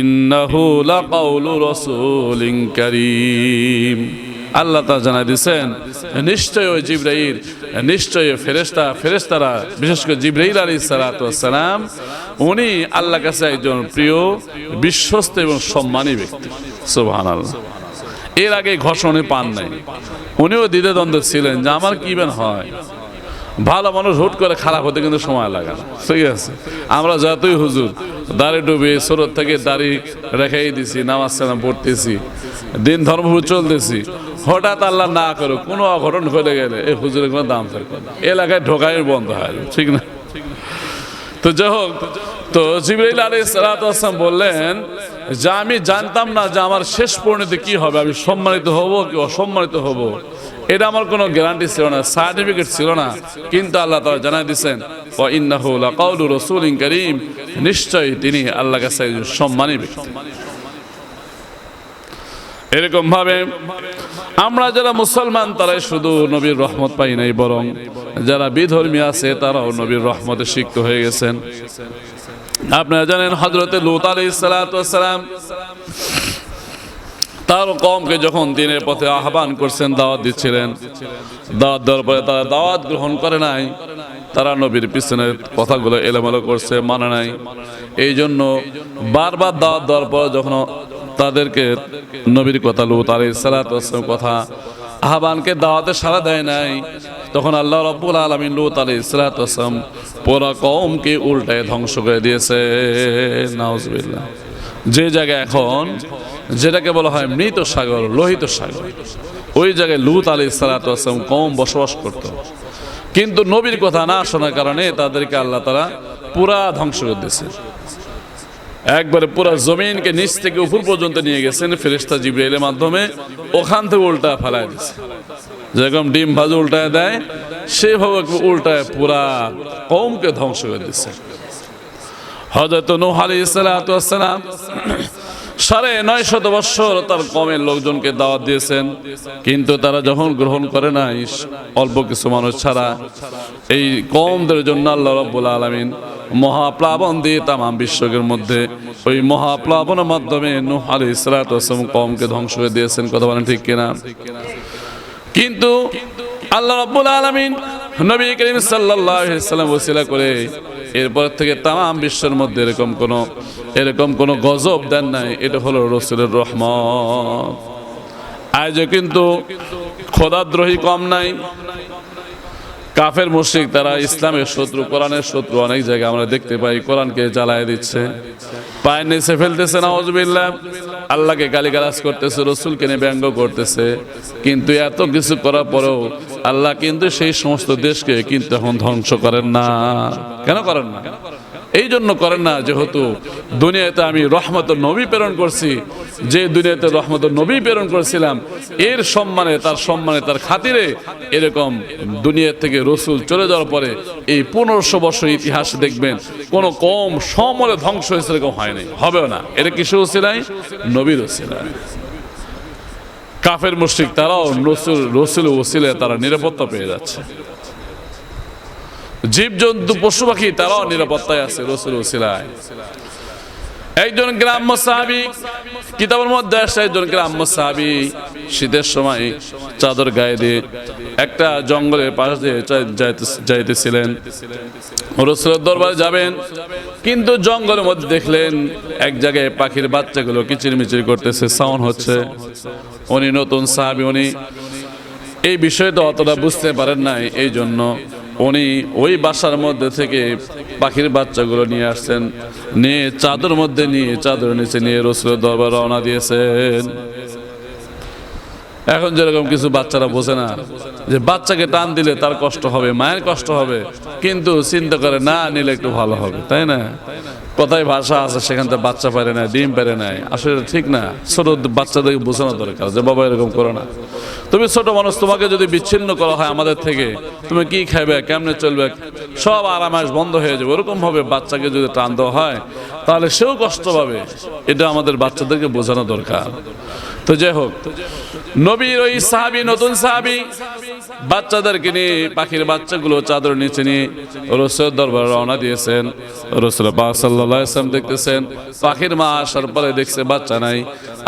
ইন্নাহু লাকাউলু রাসূলিন কারীম। আল্লাহ তা জানাই দিয়েছেন নিশ্চয় ওই জিব্রাইল নিশ্চয় ওই ফেরেশতা, ফেরেশতারা, বিশেষ করে জিব্রাইল আলাইহিস সালাতু সালাম, উনি আল্লাহ কাছে একজন প্রিয়, বিশ্বস্ত এবং সম্মানী ব্যক্তি। সুবহানাল্লাহ। এর আগে ঘোষণা পান নাই। উনিও দ্বিধা দ্বন্দ্ব ছিলেন যে আমার কি হয়। ভালো মানুষ হুট করে খারাপ হতে কিন্তু সময় লাগে না। ঠিক আছে? আমরা যতই হুজুর, দাড়ি ডুবে স্রোত থেকে দাড়ি রেখাই দিছি, নামাজ সালাম পড়তেছি, দিন ধর্ম চলতেছি, হঠাৎ আল্লাহ না করো কোনো অঘটন ঘটে গেলে এই হুজুরের কোনো দাম থাকবে এলাকায় ঢোকাই বন্ধ হয়, ঠিক না? তো যাই হোক, তো জিবরাইল আলী সালাতাম বললেন যে আমি জানতাম না যে আমার শেষ পরিণতি কি হবে, আমি সম্মানিত হব কি অসম্মানিত হব। এটা আমার কোনো গ্যারান্টি ছিল না সার্টিফিকেট ছিল না। কিন্তু আল্লাহ তালা জানাই দিচ্ছেন ও ইন্নাহু লাকাউলু রাসূলিন করিম। নিশ্চয়ই তিনি আল্লাহ কাছে একজন সম্মানী ব্যক্তি। এরকম ভাবে আমরা যারা মুসলমান, তারাই শুধু নবীর রহমত পাই নাই, বরং যারা বিধর্মী আছে, তারাও নবীর রহমতে সিক্ত হয়ে গেছেন। আপনারা জানেন হজরতে লুত আলী সালাম তার কমকে যখন দিনের পথে আহ্বান করছেন, দাওয়াত দিচ্ছিলেন, দাওয়াত দেওয়ার পরে তারা দাওয়াত গ্রহণ করে নাই। তারা নবীর পিছনে কথাগুলো এলোমেলো করছে মানে নাই। এই জন্য বারবার দাওয়াত দেওয়ার পর যখন তাদেরকে নবীর কথা, লুত আলী সালাম কথা, আহ্বানকে দাওয়াতে সাড়া দেয় নাই, তখন আল্লাহ রব্বুল আলমিন লুত আলী সালাম পুরা কমকে উল্টায় ধ্বংস করে দিয়েছে। নাউজবিল্লাহ। যে জায়গায় এখন যেটাকে বলা হয় মৃত সাগর, লোহিত সাগর। ওই জায়গায় লুত আলী সালাম কম বসবাস করত। কিন্তু নবীর কথা না শোনার কারণে তাদেরকে আল্লাহ তারা পুরা ধ্বংস করে দিয়েছে একবারে পুরা জমিনকে নিচ থেকে উপর পর্যন্ত নিয়ে গেছেন ফেরিস্তা জিব্রাইলের মাধ্যমে, ওখান থেকে উল্টা ফেলায় দিচ্ছে যেরকম ডিম ভাজু উল্টায় দেয়, সেভাবে উল্টায় পুরা কমকে ধ্বংস করে দিচ্ছে হজরত নূহ আলাইহিস সালাম সাড়ে নয় শত বৎসর তার কমের লোকজনকে দাওয়াত দিয়েছেন। কিন্তু তারা যখন গ্রহণ করে নাই, অল্প কিছু মানুষ ছাড়া, এই কমদের জন্য আল্লাহ রব্বুল আলমিন মহাপ্লাবন দিয়ে তামাম বিশ্বকের মধ্যে ওই মহাপ্লাবনের মাধ্যমে নূহ আলী ইসলাতাম কমকে ধ্বংস করে দিয়েছেন, কথা বলেন ঠিক কিনা? কিন্তু আল্লাহ রব্বুল আলমিন নবী করিম সাল্লাম ওসিলা করে এরপর থেকে তাম বিশ্বের মধ্যে এরকম কোনো, এরকম কোন গজব দেন নাই, এটা হলো রসুলের রহমত। আজও কিন্তু খোদাদ্রোহী কম নাই। কাফের মুশরিক তারা ইসলামের শত্রু, কোরআনের শত্রু, অনেক জায়গায় আমরা দেখতে পাই, কোরআনকে জ্বালায় দিচ্ছে। পায়ের নিচে ফেলতেছে নওয়াজবিল্লাহ আল্লাহকে গালিগালাজ করতেছে, রসুলকে নিয়ে ব্যঙ্গ করতেছে। কিন্তু এত কিছু করার পরেও আল্লাহ কিন্তু সেই সমস্ত দেশকে কিন্তু এখন ধ্বংস করেন না। কেন করেন না? এই জন্য করেন না, যেহেতু দুনিয়াতে আমি রহমত নবী প্রেরণ করছি। যে দুনিয়াতে রহমত নবী প্রেরণ করেছিলাম, এর সম্মানে, তার সম্মানে, তার খাতিরে এরকম দুনিয়া থেকে রসুল চলে যাওয়ার পরে এই পনেরোশো বছর ইতিহাস দেখবেন, কোনো কম সমলে ধ্বংস হয়েছে এরকম হয়নি। হবেও না। এটা কিসে ওসিলাই নবীর ওসিলাই কাফের মুশ্রিক, তারাও রসুল রসুল ওসিলে তারা নিরাপত্তা পেয়ে যাচ্ছে। জীবজন্তু, পশু পাখি, তারাও নিরাপত্তায় আছে রসুল ওসিলায়। একজন গ্রাম্য সাহাবি, কিতাবের মধ্যে আসছে একজন গ্রাম্য সাহাবি, শীতের সময় চাদর গায়ে দিয়ে একটা জঙ্গলের পাশ দিয়ে যাইতে- যাইতেছিলেন। রসুলের দরবারে যাবেন, কিন্তু জঙ্গলের মধ্যে দেখলেন এক জায়গায় পাখির বাচ্চাগুলো কিচিরমিচির করতেছে সাউন্ড হচ্ছে। উনি নতুন সাহাবি, উনি এই বিষয়টা অতটা বুঝতে পারেন নাই এই জন্য উনি ওই বাসার মধ্যে থেকে পাখির বাচ্চাগুলো নিয়ে আসছেন। নিয়ে চাদর মধ্যে নিয়ে, চাদর নিচে নিয়ে রসুলের দরবার রওনা দিয়েছেন। এখন যেরকম কিছু বাচ্চারা বোঝে না, যে বাচ্চাকে টান দিলে তার কষ্ট হবে, মায়ের কষ্ট হবে, কিন্তু চিন্তা করে না নিলে একটু ভালো হবে, তাই না? কথায় ভাষা আছে সেখান থেকে বাচ্চা পারে না ডিম পারে নাই। আসলে ঠিক না, ছোট বাচ্চাদেরকে বোঝানো দরকার যে বাবা এরকম করো না। তুমি ছোট মানুষ, তোমাকে যদি বিচ্ছিন্ন করা হয় আমাদের থেকে, তুমি কি খাইবে, কেমনে চলবে? সব আরামাস বন্ধ হয়ে যাবে। ওরকম ভাবে বাচ্চাকে যদি টান দেওয়া হয়, তাহলে সেও কষ্ট পাবে। এটা আমাদের বাচ্চাদেরকে বোঝানো দরকার। তো যাই হোক, নবীর ওই সাহাবি, নতুন সাহাবি, বাচ্চাদেরকে নিয়ে, পাখির বাচ্চাগুলো চাদর নিচে নিয়ে রসুল দরবার রওনা দিয়েছেন। রসুল ওয়াসাল্লাম দেখতেছেন, পাখির মা আসার পরে দেখছে বাচ্চা নাই,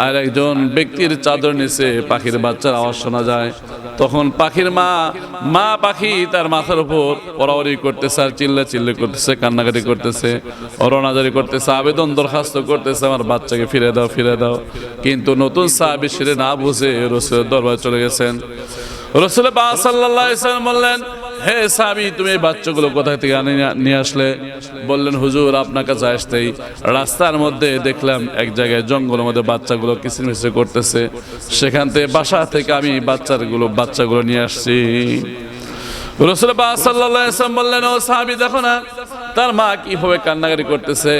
আর একজন ব্যক্তির চাদর নিচে পাখির বাচ্চার আওয়াজ শোনা যায়। তখন পাখির মা মা পাখি তার মাথার উপর পরাওয়ারি করতেছে আর চিল্লা চিল্লি করতেছে, কান্নাকাটি করতেছে অরণাজারি করতেছে, আবেদন দরখাস্ত করতেছে, আমার বাচ্চাকে ফিরে দাও ফিরে দাও। কিন্তু নতুন সাহাবি সেরে না বুঝে রসুলের দরবার চলে গেছেন। রসুল বা সাল্লাহ বললেন হে সাবি তুমি এই বাচ্চাগুলো কোথা থেকে নিয়ে আসলে? বললেন, হুজুর, আপনার কাছে আসতেই রাস্তার মধ্যে দেখলাম এক জায়গায় জঙ্গলের মধ্যে বাচ্চাগুলো কিচিরমিচির করতেছে। সেখান থেকে বাসা থেকে আমি বাচ্চাগুলো বাচ্চাগুলো নিয়ে আসছি। বললেন, ও সাহাবি, দেখো না, তার মা কীভাবে কান্নাকারি করতেছে,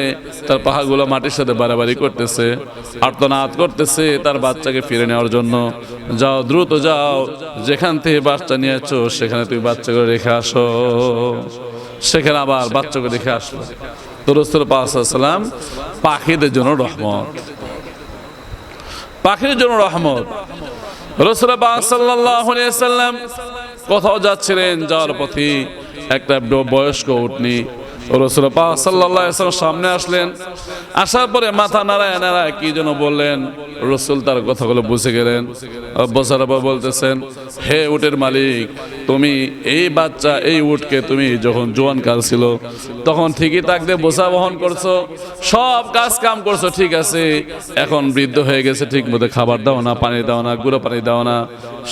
তার পাহাগুলো মাটির সাথে বাড়াবাড়ি করতেছে, আর্তনাদ করতেছে তার বাচ্চাকে ফিরে নেওয়ার জন্য। যাও, দ্রুত যাও, যেখান থেকে বাচ্চা নিয়ে আসছো সেখানে তুমি বাচ্চাগুলো রেখে আসো। সেখানে আবার বাচ্চাকে রেখে আসলো তো রসুল পাসাল্লাম পাখিদের জন্য রহমত। পাখির জন্য রহমত। রসুল সাল্লাম কোথাও যাচ্ছিলেন যাওয়ার পথে একটা বয়স্ক উঠনি। রসুল পাক সাল্লাহ সামনে আসলেন। আসার পরে মাথা নাড়ায় নাড়ায় কি যেন বললেন। রসুল তার কথাগুলো বুঝে গেলেন। বসার বলতেছেন, হে উটের মালিক, তুমি এই বাচ্চা, এই উটকে তুমি যখন জোয়ান কাল ছিল, তখন ঠিকই থাকতে বোঝা বহন করছ, সব কাজ কাম করছ, ঠিক আছে। এখন বৃদ্ধ হয়ে গেছে ঠিক মতো খাবার দাও না, পানি দাও না, গুঁড়ো পানি দাও না।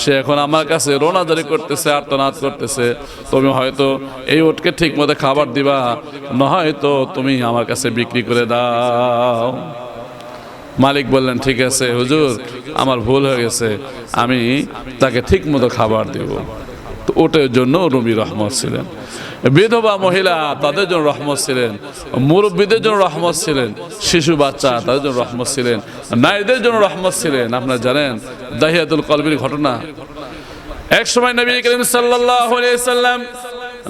সে এখন আমার কাছে রোনাদারি করতেছে, আর্তনাদ করতেছে। তুমি হয়তো এই ওটকে ঠিক মতো খাবার দিবা, নয়তো তুমি আমার কাছে বিক্রি করে দাও। মালিক বললেন, ঠিক আছে হুজুর, আমার ভুল হয়ে গেছে, আমি তাকে ঠিক মতো খাবার দিব। তো ওটার জন্য রবি রহমত ছিলেন। বিধবা মহিলা, তাদের জন্য রহমত ছিলেন। মুরব্বীদের জন্য রহমত ছিলেন। শিশু বাচ্চা, তাদের জন্য রহমত ছিলেন। নারীদের জন্য রহমত ছিলেন। আপনারা জানেন, দাহিয়াতুল কলবির ঘটনা। এক সময় নবী করিম সাল্লাম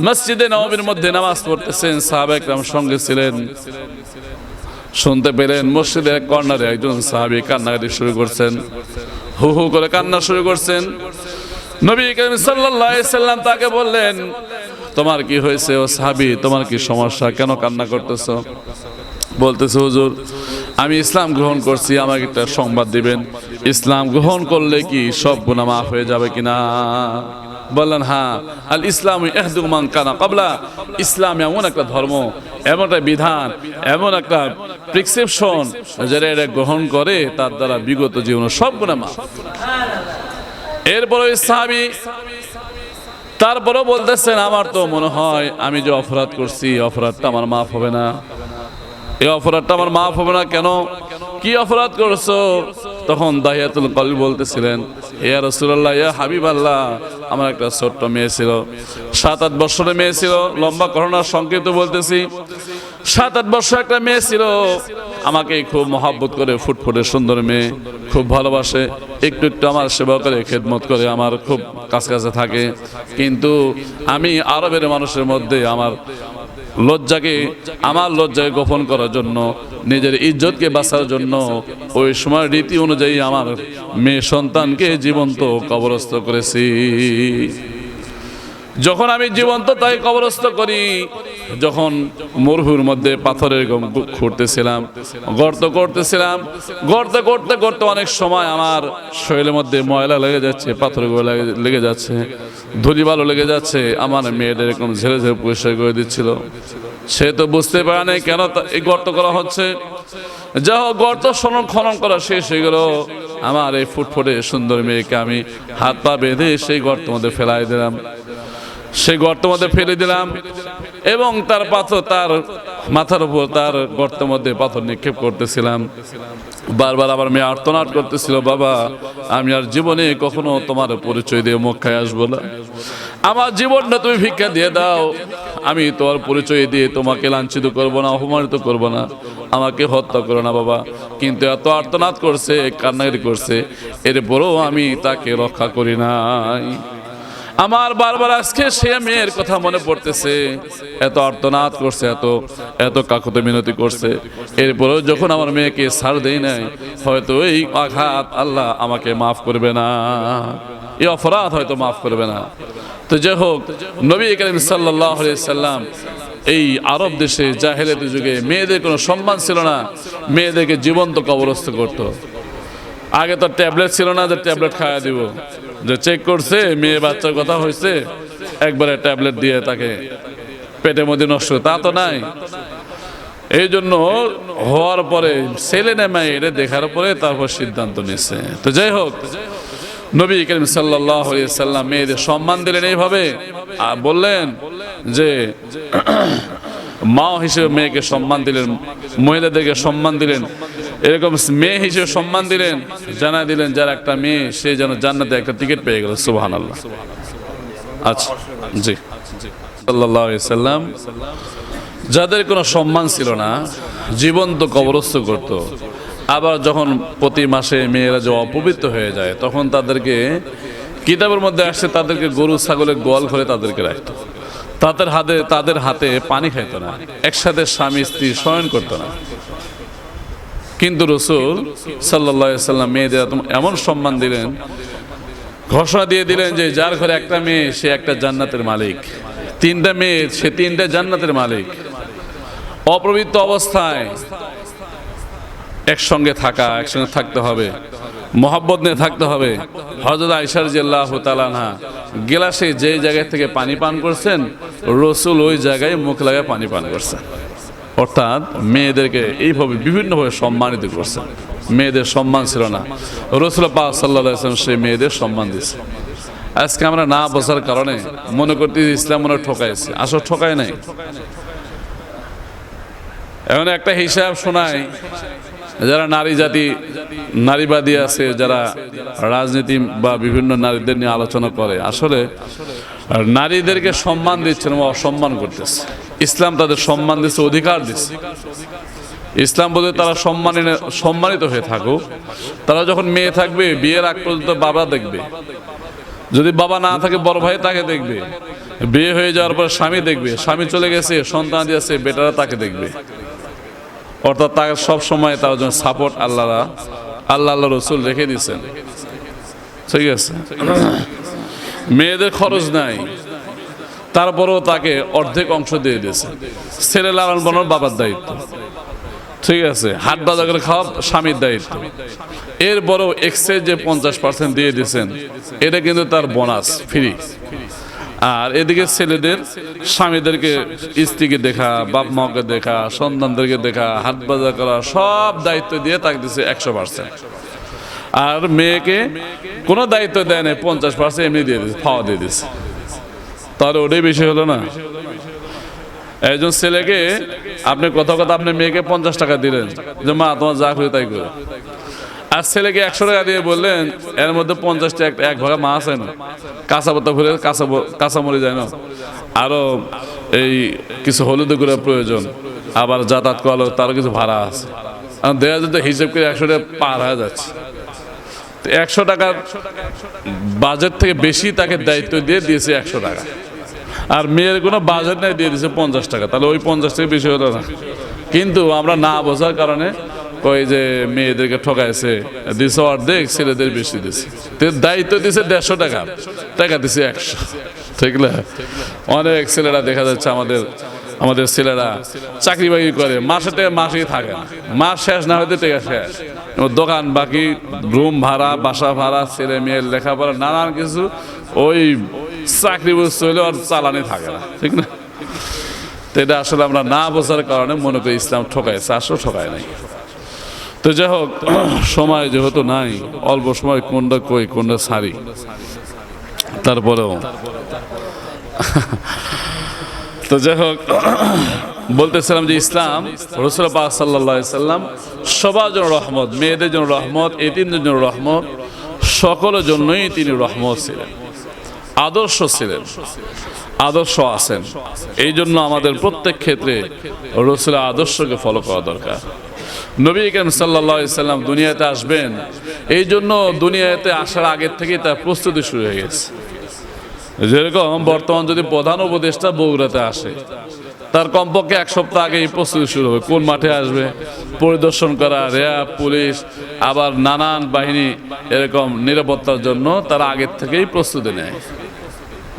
মসজিদে নবীর মধ্যে নামাজ পড়তেছেন, সাহাবা একরাম সঙ্গে ছিলেন। শুনতে পেলেন মসজিদের কর্নারে একজন সাহাবি কান্নাকাটি শুরু করছেন। হু হু করে কান্না শুরু করছেন। নবী করিম আলাইহি সাল্লাম তাকে বললেন তোমার কি হয়েছে, ও সাহাবি? তোমার কি সমস্যা? কেন কান্না করতেছ? বলতেছে, হুজুর, আমি ইসলাম গ্রহণ করছি, আমাকে একটা সংবাদ দিবেন। ইসলাম গ্রহণ করলে কি সব গুণা মাফ হয়ে যাবে কিনা? বললেন হ্যাঁ আল ইসলাম এহদুমান কানা কাবলা ইসলাম এমন একটা ধর্ম, এমন একটা বিধান, এমন একটা প্রিসক্রিপশন যারা এটা গ্রহণ করে, তার দ্বারা বিগত জীবন সব গুণা মাফ। এরপরে সাহাবি তারপরেও বলতেছেন, আমার তো মনে হয় আমি যে অপরাধ করছি অপরাধটা আমার মাফ হবে না। এই অপরাধটা আমার মাফ হবে না কেন? কি অপরাধ করছ? তখন দাহিয়াতুল কলি বলতেছিলেন, ইয়া রসুল্লাহ ইয়া হাবিব আল্লাহ আমার একটা ছোট্ট মেয়ে ছিল সাত আট বছরের মেয়ে ছিল, লম্বা করোনার সংকেত বলতেছি। সাত আট বছর একটা মেয়ে ছিল আমাকে খুব মহাব্বত করে ফুটফুটে সুন্দর মেয়ে, খুব ভালোবাসে, একটু একটু আমার সেবা করে, খেদমত করে, আমার খুব কাছে কাছে থাকে। কিন্তু আমি আরবের মানুষের মধ্যে আমার লজ্জাকে আমার লজ্জাকে গোপন করার জন্য, নিজের ইজ্জতকে বাঁচার জন্য, ওই সময় রীতি অনুযায়ী আমার মেয়ে সন্তানকে জীবন্ত কবরস্থ করেছি। যখন আমি জীবন্ত তাই কবরস্থ করি। যখন মরহুর মধ্যে পাথরের খুঁড়তেছিলাম, গর্ত করতেছিলাম, গর্ত করতে করতে অনেক সময় আমার শরীরের মধ্যে ময়লা লেগে যাচ্ছে, পাথরগুলো লেগে- যাচ্ছে, ধুলি বালু লেগে যাচ্ছে, আমার মেয়েটা এরকম ঝেড়ে ঝেড়ে পরিষ্কার করে দিচ্ছিল। সে তো বুঝতে পারে নাই কেন এই গর্ত করা হচ্ছে। যা হোক, গর্ত খনন খনন করা শেষ হয়ে গেল। আমার এই ফুটফুটে সুন্দর মেয়েকে আমি হাত পা বেঁধে সেই গর্ত মধ্যে ফেলাই দিলাম। সেই গর্ত মধ্যে ফেলে দিলাম এবং তার পাথর তার মাথার উপর তার গর্তের মধ্যে পাথর নিক্ষেপ করতেছিলাম। বারবার আমার মেয়ে আর্তনাদ করতেছিল, বাবা, আমি আর জীবনে কখনো তোমার পরিচয় দিয়ে মক্কায় আসব না। আমার জীবনটা তুমি ভিক্ষা দিয়ে দাও। আমি তোমার পরিচয় দিয়ে তোমাকে লাঞ্ছিত করব না, অপমানিত করব না। আমাকে হত্যা করো না, বাবা। কিন্তু এত আর্তনাদ করছে কান্নাকারি করছে, এর এরপরেও আমি তাকে রক্ষা করি নাই। আমার বারবার আজকে সে মেয়ের কথা মনে পড়তেছে। এত আর্তনাদ করছে, এত এত কাকুতে মিনতি করছে। এরপরেও যখন আমার মেয়েকে ছাড় দেই নাই, হয়তো এই আঘাত আল্লাহ আমাকে মাফ করবে না। এই অপরাধ হয়তো মাফ করবে না। তো যাই হোক, নবী করিম সাল্লাহ সাল্লাম এই আরব দেশে জাহেলের যুগে মেয়েদের কোনো সম্মান ছিল না, মেয়েদেরকে জীবন্ত কবরস্থ করতো। আগে তো ট্যাবলেট ছিল না যে ট্যাবলেট খাওয়া দিব। যে চেক করছে, মেয়ে বাচ্চার কথা হয়েছে একবারে ট্যাবলেট দিয়ে তাকে পেটের মধ্যে নষ্ট তা তো নাই। এই জন্য হওয়ার পরে ছেলে না মেয়েরে দেখার পরে তারপর সিদ্ধান্ত নিচ্ছে তো যাই হোক, নবী করিম সাল্লাহ সাল্লাম মেয়েদের সম্মান দিলেন এইভাবে। বললেন যে মা হিসেবে মেয়েকে সম্মান দিলেন, মহিলাদেরকে সম্মান দিলেন, এরকম মেয়ে হিসেবে সম্মান দিলেন জানা দিলেন যার একটা মেয়ে, সে যেন জান্নাতে একটা টিকিট পেয়ে গেল সুবাহান আল্লাহ আচ্ছা জি। সাল্লাম, যাদের কোনো সম্মান ছিল না, জীবন্ত কবরস্থ করত, আবার যখন প্রতি মাসে মেয়েরা যে অপবিত্র হয়ে যায়, তখন তাদেরকে কিতাবের মধ্যে আসছে, তাদেরকে গরু, ছাগলের গোয়াল ঘরে তাদেরকে রাখতো। তাদের হাতে তাদের হাতে পানি খাইত না। একসাথে স্বামী, স্ত্রী শয়ন করতো না। কিন্তু রসুল সাল্লাহ সাল্লাম মেয়েদের এমন সম্মান দিলেন, ঘোষণা দিয়ে দিলেন যে যার ঘরে একটা মেয়ে, সে একটা জান্নাতের মালিক। তিনটা মেয়ে, সে তিনটা জান্নাতের মালিক। অপ্রবৃত্ত অবস্থায় একসঙ্গে থাকা, একসঙ্গে থাকতে হবে। মোহাব্বত নিয়ে থাকতে হবে। হজরত আইসার জিল্লাহ তালানহা গেলাসে যে জায়গা থেকে পানি পান করছেন রসুল ওই জায়গায় মুখ লাগায় পানি পান করছে। অর্থাৎ মেয়েদেরকে এইভাবে বিভিন্নভাবে সম্মানিত করছেন মেয়েদের সম্মান ছিল না। রসুল পা সাল্লাহ আসলাম সেই মেয়েদের সম্মান দিচ্ছে আজকে আমরা না বোঝার কারণে মনে করতে ইসলাম মনে ঠকাইছে। আসলে ঠকায় নাই। এখন একটা হিসাব শোনায়, যারা নারী জাতি, নারীবাদী আছে, যারা রাজনীতি বা বিভিন্ন নারীদের নিয়ে আলোচনা করে, আসলে নারীদেরকে সম্মান দিচ্ছে না অসম্মান করতেছে। ইসলাম তাদের সম্মান দিচ্ছে, অধিকার দিচ্ছে। ইসলাম বলতে তারা সম্মানিত সম্মানিত হয়ে থাকুক। তারা যখন মেয়ে থাকবে, বিয়ের আগ পর্যন্ত বাবা দেখবে। যদি বাবা না থাকে, বড় ভাই তাকে দেখবে। বিয়ে হয়ে যাওয়ার পর স্বামী দেখবে। স্বামী চলে গেছে, সন্তান দিয়েছে বেটারা তাকে দেখবে। অর্থাৎ তাকে সব সময় তার জন্য সাপোর্ট আল্লাহরা আল্লাহ আল্লাহ রসুল রেখে দিয়েছেন। ঠিক আছে? মেয়েদের খরচ নাই। তারপরেও তাকে অর্ধেক অংশ দিয়ে দিয়েছে। ছেলে লালন বানানোর বাবার দায়িত্ব। ঠিক আছে, হাট বাজার করে খাওয়া স্বামীর দায়িত্ব। এরপরেও এক্সের যে পঞ্চাশ পার্সেন্ট দিয়ে দিয়েছেন। এটা কিন্তু তার বোনাস ফ্রি আর এদিকে ছেলেদের, স্বামীদেরকে, স্ত্রীকে দেখা বাপ মাকে দেখা, সন্তানদেরকে দেখা, হাট বাজার করা, সব দায়িত্ব দিয়ে তাকে দিচ্ছে একশো পার্সেন্ট আর মেয়েকে কোনো দায়িত্ব দেয় না পঞ্চাশ পার্সেন্ট এমনি দিয়ে দিচ্ছে খাওয়া দিয়ে দিচ্ছে তাহলে ওটাই বেশি হলো না? একজন ছেলেকে আপনি কথা কথা আপনি মেয়েকে পঞ্চাশ টাকা দিলেন, যে মা, তোমার যা খুঁজে তাই করে। আর ছেলেকে একশো টাকা দিয়ে বললেন, এর মধ্যে পঞ্চাশটা এক এক ভাগা মা আছে না? কাঁচা পাতা ভরে কাঁচা কাঁচা মরে যায় না? আরও এই কিছু হলুদ করে প্রয়োজন, আবার যাতায়াত করালো তারও কিছু ভাড়া আছে। আর দেওয়া যদি হিসেব করে একশো টাকা পার হয়ে যাচ্ছে। একশো টাকার বাজেট থেকে বেশি তাকে দায়িত্ব দিয়ে দিয়েছে একশো টাকা। আর মেয়ের কোনো বাজেট নেই, দিয়ে দিয়েছে পঞ্চাশ টাকা। তাহলে ওই পঞ্চাশ থেকে বেশি হলো না। কিন্তু আমরা না বোঝার কারণে ওই যে মেয়েদেরকে ঠকাইছে, দিছে অর্ধেক, ছেলেদের বেশি দিছে। দায়িত্ব দিছে দেড়শো টাকা টাকা দিছে একশো। ঠিক না? অনেক ছেলেরা দেখা যাচ্ছে আমাদের আমাদের ছেলেরা চাকরি বাকরি করে মাসে থেকে মাসেই থাকে। মাস শেষ না হতে টাকা শেষ। দোকান বাকি, রুম ভাড়া, বাসা ভাড়া, ছেলে মেয়ের লেখাপড়া, নানান কিছু, ওই চাকরি বুঝতে হলে আর চালানি থাকে না, ঠিক না? তো এটা আসলে আমরা না বোঝার কারণে মনে করি ইসলাম ঠকাইছে, আসলে ঠকায় নাই। তো যাই হোক, সময় যেহেতু নাই, অল্প সময় কোনটা কই, কোনটা সারি, তারপরেও তো যাই হোক, বলতেছিলাম যে ইসলাম, রসুল পাক সাল্লাহ সাল্লাম সবার জন্য রহমত, মেয়েদের জন্য রহমত, এতিমদের জন্য রহমত, সকলের জন্যই তিনি রহমত ছিলেন, আদর্শ ছিলেন, আদর্শ আছেন। এই জন্য আমাদের প্রত্যেক ক্ষেত্রে রসুলের আদর্শকে ফলো করা দরকার। নবী সাল্লাহ সাল্লাম দুনিয়াতে আসবেন, এই জন্য দুনিয়াতে আসার আগের থেকেই তার প্রস্তুতি শুরু হয়ে গেছে। যেরকম বর্তমান যদি প্রধান উপদেষ্টা বগুড়াতে আসে, তার কমপক্ষে এক সপ্তাহ আগেই প্রস্তুতি শুরু হবে। কোন মাঠে আসবে? পরিদর্শন করা, র্যাব, পুলিশ, আবার নানান বাহিনী এরকম নিরাপত্তার জন্য তারা আগের থেকেই প্রস্তুতি নেয়।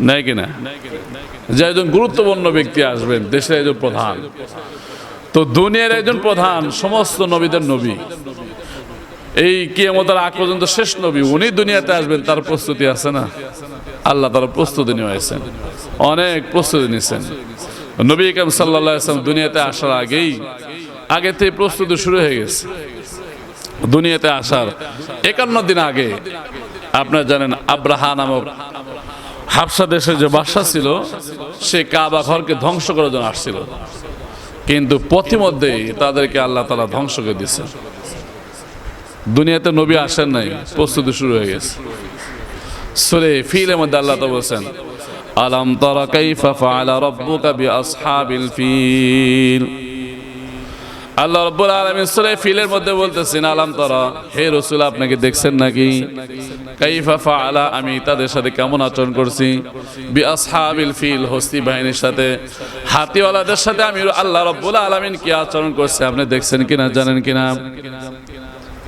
নেয় কিনা যে একজন গুরুত্বপূর্ণ ব্যক্তি আসবেন, দেশের একজন প্রধান। তো দুনিয়ার একজন প্রধান, সমস্ত নবীদের নবী। এই কিয়ামতের আগ পর্যন্ত শেষ নবী, উনি দুনিয়াতে আসবেন, তার প্রস্তুতি আছে না? আল্লাহ তারা প্রস্তুতি নিয়েছেন। অনেক প্রস্তুতি নিয়েছেন। নবী কাম সাল্লাহ আসলাম দুনিয়াতে আসার আগেই, আগে থেকে প্রস্তুতি শুরু হয়ে গেছে। দুনিয়াতে আসার একান্ন দিন আগে, আপনারা জানেন আব্রাহা নামক হাফসা দেশের যে বাসা ছিল, সে কাবা ঘরকে ধ্বংস করার জন্য আসছিল। কিন্তু পথিমধ্যেই তাদেরকে আল্লাহ তালা ধ্বংস করে দিয়েছেন। দুনিয়াতে নবী আসেন নাই, প্রস্তুতি শুরু হয়ে গেছে। সুরে ফিলের মধ্যে আল্লাহ তো বলছেন, আলাম তারা কাইফা ফাআলা রাব্বুকা বিআসহাবিল ফিল? আল্লাহ রাব্বুল আলামিন সূরা ফিলের মধ্যে বলতেছেন, আলাম তারা, হে রাসূল, আপনাকে দেখছেন নাকি? কাইফা ফাআলা, আমি তাদের সাথে কেমন আচরণ করছি? বিআসহাবিল ফিল, হস্তি বাহিনীর সাথে। হাতিওয়ালাদের সাথে আমি আল্লাহ রাব্বুল আলামিন কি আচরণ করছে, আপনি দেখছেন কিনা, জানেন কিনা?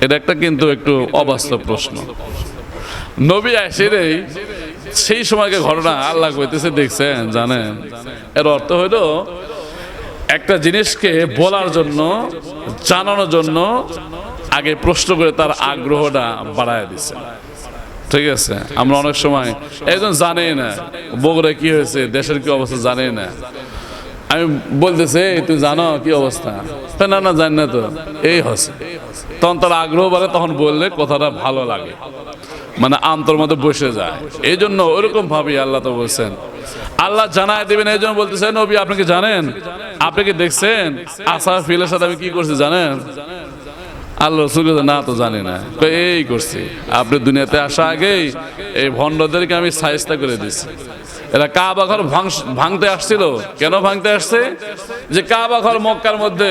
এটা একটা কিন্তু একটু অবাস্তব প্রশ্ন। নবী আসিরেই সেই সময়কে ঘটনা আল্লাহ কইতেছে, দেখছেন, জানেন? এর অর্থ হইল, একটা জিনিসকে বলার জন্য, জানানোর জন্য আগে প্রশ্ন করে তার আগ্রহটা বাড়ায় দিছে। ঠিক আছে? আমরা অনেক সময়, একজন জানেই না বগুড়া কি হয়েছে, দেশের কি অবস্থা জানেই না। আমি বলতেছে "এই, তুই জানো কি অবস্থা? না না জানি না তো। এই হচ্ছে। তখন তার আগ্রহ বাড়ে তখন বললে কথাটা ভালো লাগে। মানে আন্তর মধ্যে বসে যায়। এই জন্য ওরকম ভাবি আল্লাহ তো বলছেন। আল্লাহ জানায় দেবেন এই জন্য বলতেছেন নবী আপনি কি জানেন? আপনি কি দেখছেন? আসা ফিলের সাথে আমি কি করছি জানেন? আল্লাহ রসুল না তো জানি না। এই করছি। আপনি দুনিয়াতে আসা আগেই এই ভণ্ডদেরকে আমি সাইজটা করে দিছি এরা কাবা ঘর ভাঙতে আসছিল। কেন ভাঙতে আসছে? যে কাবা ঘর মক্কার মধ্যে,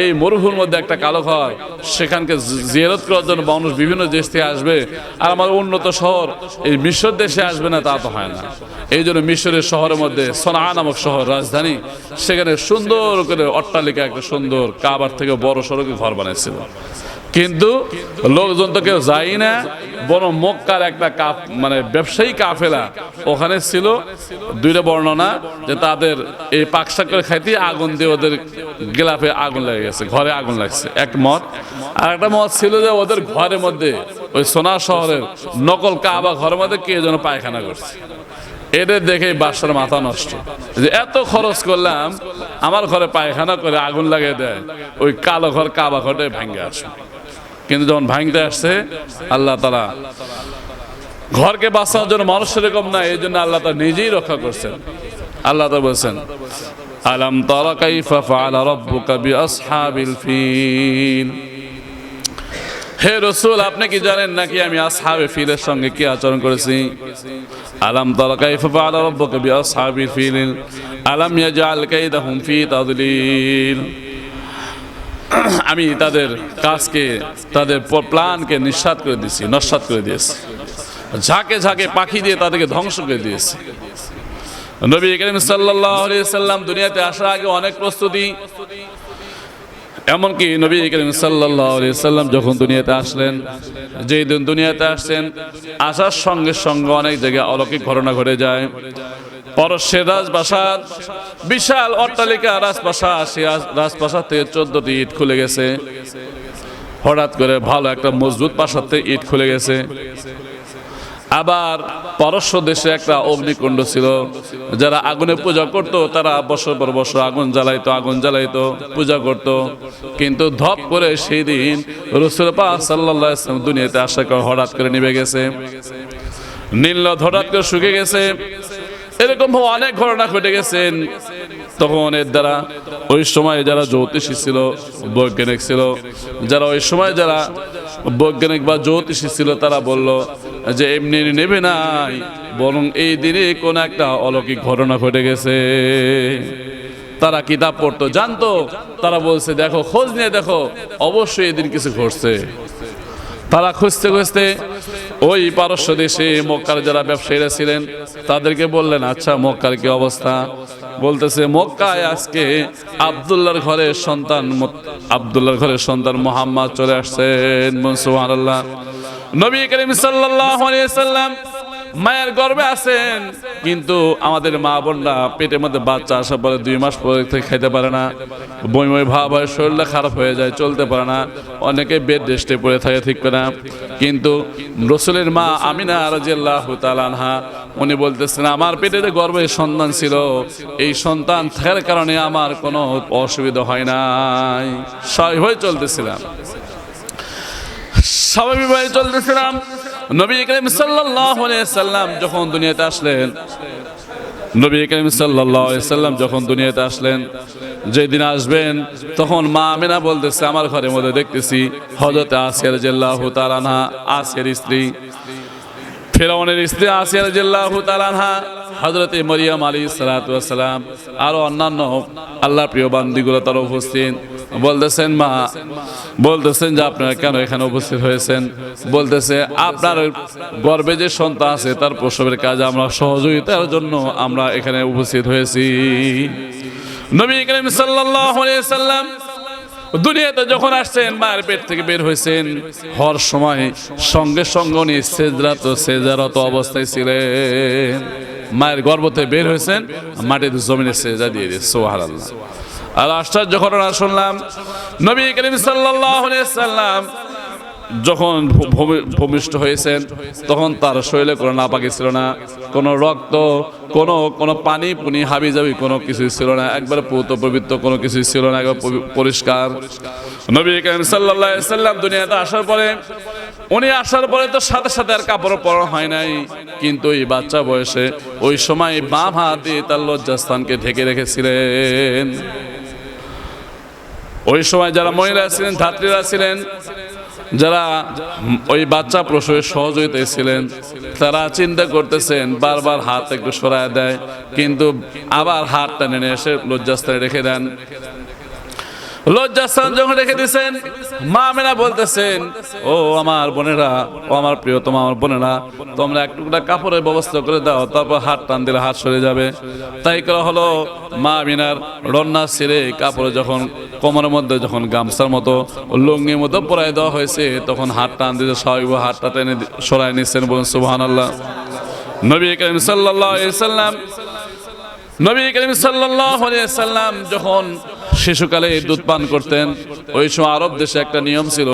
এই মরুভূর মধ্যে একটা কালো ঘর, সেখানকে জিয়ারত করার জন্য মানুষ বিভিন্ন দেশ থেকে আসবে। আর আমার উন্নত শহর, এই মিশর দেশে আসবে না, তা তো হয় না। এই জন্য মিশরের শহরের মধ্যে সোনা নামক শহর রাজধানী, সেখানে সুন্দর করে অট্টালিকা, একটা সুন্দর কাবার থেকে বড় সড়কে ঘর বানাইছিল। কিন্তু লোকজন তো কেউ যায় না বরং মক্কার একটা কাফ মানে ব্যবসায়ী কাফেলা ওখানে ছিল। দুইটা বর্ণনা যে তাদের এই পাকশাক করে খাইতে আগুন দিয়ে ওদের গেলাফে আগুন লেগে গেছে, ঘরে আগুন লাগছে। এক মত। আর একটা মত ছিল যে ওদের ঘরের মধ্যে, ওই সোনা শহরের নকল কাবা ঘরের মধ্যে কে যেন পায়খানা করছে। এদের দেখে বাসার মাথা নষ্ট। যে এত খরচ করলাম, আমার ঘরে পায়খানা করে আগুন লাগিয়ে দেয়, ওই কালো ঘর কাবা ঘরটাই ভাঙ্গে আসে কিন্তু যখন ভাঙতে আসছে, আল্লাহ তালা ঘরকে বাঁচানোর জন্য মানুষ এরকম না, এই জন্য আল্লাহ তালা নিজেই রক্ষা করছেন। আল্লাহ তা বলছেন, আলাম তারা কাইফা ফাআলা রাব্বুকা বিআসহাবিল ফিল? হে রসুল, আপনি কি জানেন নাকি আমি আসহাবে ফিলের সঙ্গে কি আচরণ করেছি? আলাম তারা কাইফা ফাআলা রাব্বুকা বিআসহাবিল ফিল? আলাম ইয়াজআল কাইদাহুম ফি তাদলিল? আমি তাদের কাজকে, তাদের প্ল্যানকে নিঃসাত করে দিয়েছি, নস্বাত করে দিয়েছি। ঝাঁকে ঝাঁকে পাখি দিয়ে তাদেরকে ধ্বংস করে দিয়েছি। নবী করিম সাল্লাম দুনিয়াতে আসার আগে অনেক প্রস্তুতি। এমনকি নবী করিম সাল্লাম যখন দুনিয়াতে আসলেন, যেই দিন দুনিয়াতে আসছেন, আসার সঙ্গে সঙ্গে অনেক জায়গায় অলৌকিক ঘটনা ঘটে যায়। পরশের রাজপ্রাসাদ, বিশাল অট্টালিকা রাজপ্রাসাদ, সেই রাজ- রাজপ্রাসাদ চোদ্দটি ইট খুলে গেছে। হঠাৎ করে ভালো একটা মজবুত প্রাসাদ ইট খুলে গেছে। আবার পারস্য দেশে একটা অগ্নিকুণ্ড ছিল, যারা আগুনে পূজা করত, তারা বছর পর বছর আগুন জ্বালাইতো আগুন জ্বালাইতো, পূজা করত। কিন্তু ধপ করে সেই দিন রসুল সাল্লাল্লাহু দুনিয়াতে আশা করে হঠাৎ করে নিভে গেছে। নীল হঠাৎ করে শুকে গেছে। এরকম অনেক ঘটনা ঘটে গেছেন তখন এর দ্বারা ওই সময় যারা জ্যোতিষী ছিল, বৈজ্ঞানিক ছিল, যারা ওই সময় যারা বৈজ্ঞানিক বা জ্যোতিষী ছিল, তারা বলল যে এমনি নেবে নাই, বরং এই দিনে কোন একটা অলৌকিক ঘটনা ঘটে গেছে। তারা কিতাব পড়তো, জানতো, তারা বলছে, দেখো, খোঁজ নিয়ে দেখো, অবশ্যই এদিন কিছু ঘটছে। তারা খুঁজতে খুঁজতে ওই পারস্য দেশে মক্কার যারা ব্যবসায়ীরা ছিলেন, তাদেরকে বললেন আচ্ছা মক্কার কি অবস্থা? বলতেছে, মক্কায় আজকে আবদুল্লার ঘরের সন্তান আবদুল্লার ঘরে সন্তান মোহাম্মদ চলে আসছেন সুবহানাল্লাহ। নবী করিম সাল্লাল্লাহু আলাইহি সাল্লাম মায়ের গর্বে আছেন। কিন্তু আমাদের মা বোনরা পেটের মধ্যে বাচ্চা আসার পরে দুই মাস পরে থেকে খাইতে পারে না। বই বই ভাব হয়, শরীরটা খারাপ হয়ে যায়, চলতে পারে না। অনেকে বেড রেস্টে পড়ে থাকে, ঠিক করে না কিন্তু রসুলের মা আমিনা রাজিয়াল্লাহ তালানহা উনি বলতেছেন, আমার পেটে যে গর্ভে সন্তান ছিল, এই সন্তান থাকার কারণে আমার কোনো অসুবিধা হয় নাই। স্বাভাবিক চলতেছিলাম। স্বাভাবিকভাবে চলতেছিলাম। নবী করিম সাল্লাল্লাহু আলাইহি সাল্লাম যখন দুনিয়াতে আসলেন, নবী করিম সাল্লাল্লাহু আলাইহি সাল্লাম যখন দুনিয়াতে আসলেন যেদিন আসবেন, তখন মা আমিনা বলতেছে, আমার ঘরের মধ্যে দেখতেছি হযরত আসিয়া রাদিয়াল্লাহু তাআলা আনহা, আসিয়ার স্ত্রী। ফেরাউনের স্ত্রী আসিয়া রাদিয়াল্লাহু তাআলা আনহা, হযরতে মরিয়ম ওয়াস সালাম, আর অন্যান্য আল্লাহ প্রিয় বান্দিগুলো তারা উপস্থিত। বলতেছেন মা, বলতেছেন যে আপনারা কেন এখানে উপস্থিত হয়েছেন? বলতেছে, আপনার গর্বে যে সন্তান আছে, তার প্রসবের কাজে আমরা সহযোগিতার জন্য আমরা এখানে উপস্থিত হয়েছি। নবী করিম সাল্লাল্লাহু আলাইহি সাল্লাম দুনিয়াতে যখন আসছেন, মায়ের পেট থেকে বের হয়েছেন, হওয়ার সময় সঙ্গে সঙ্গে উনি সেজরাত সেজারত অবস্থায় ছিলেন। মায়ের গর্ভতে বের হয়েছেন মাটিতে জমিনে সেজা দিয়ে দিয়ে সোহার আল্লাহ আর আশ্চর্য ঘটনা শুনলাম, নবী করিম সাল্লাম যখন ভূমিষ্ঠ হয়েছেন, তখন তার শরীরে কোনো নাপাকি ছিল না, কোনো রক্ত, কোনো কোনো পানি পুনি হাবি যাবি কোনো কিছুই ছিল না, একবার পৌত পবিত্র কোনো কিছুই ছিল না, একবার পরিষ্কার। নবী করিম সাল্লাম দুনিয়াতে আসার পরে, উনি আসার পরে তো সাথে সাথে আর কাপড় পরা হয় নাই, কিন্তু এই বাচ্চা বয়সে ওই সময় বাম হাত তার লজ্জাস্থানকে ঢেকে রেখেছিলেন। ওই সময় যারা মহিলা ছিলেন, ধাত্রীরা ছিলেন, যারা ওই বাচ্চা প্রসবের সহযোগিতায় ছিলেন, তারা চিন্তা করতেছেন, বারবার হাত একটু সরায় দেয়, কিন্তু আবার হাতটা নেমে এসে লজ্জাস্থানে রেখে দেন। লজ্জাস্থান যখন রেখে দিয়েছেন, মা মেনা বলতেছেন, ও আমার বোনেরা, ও আমার প্রিয়তম আমার বোনেরা, তোমরা এক টুকরা কাপড়ের ব্যবস্থা করে দাও, তারপর হাত টান দিলে হাত সরে যাবে। তাই করা হলো, মা মিনার রন্না ছেড়ে কাপড়ে যখন, কোমরের মধ্যে যখন গামছার মতো, লুঙ্গির মতো পরাই দেওয়া হয়েছে, তখন হাত টান দিতে স্বাভাবিক হাতটা টেনে সরাই নিচ্ছেন বলুন সুবহান আল্লাহ নবী করিম আলাইহি সাল্লাম নবী করিম সাল্লাম যখন শিশুকালে দুধ পান করতেন, ওই সময় আরব দেশে একটা নিয়ম ছিল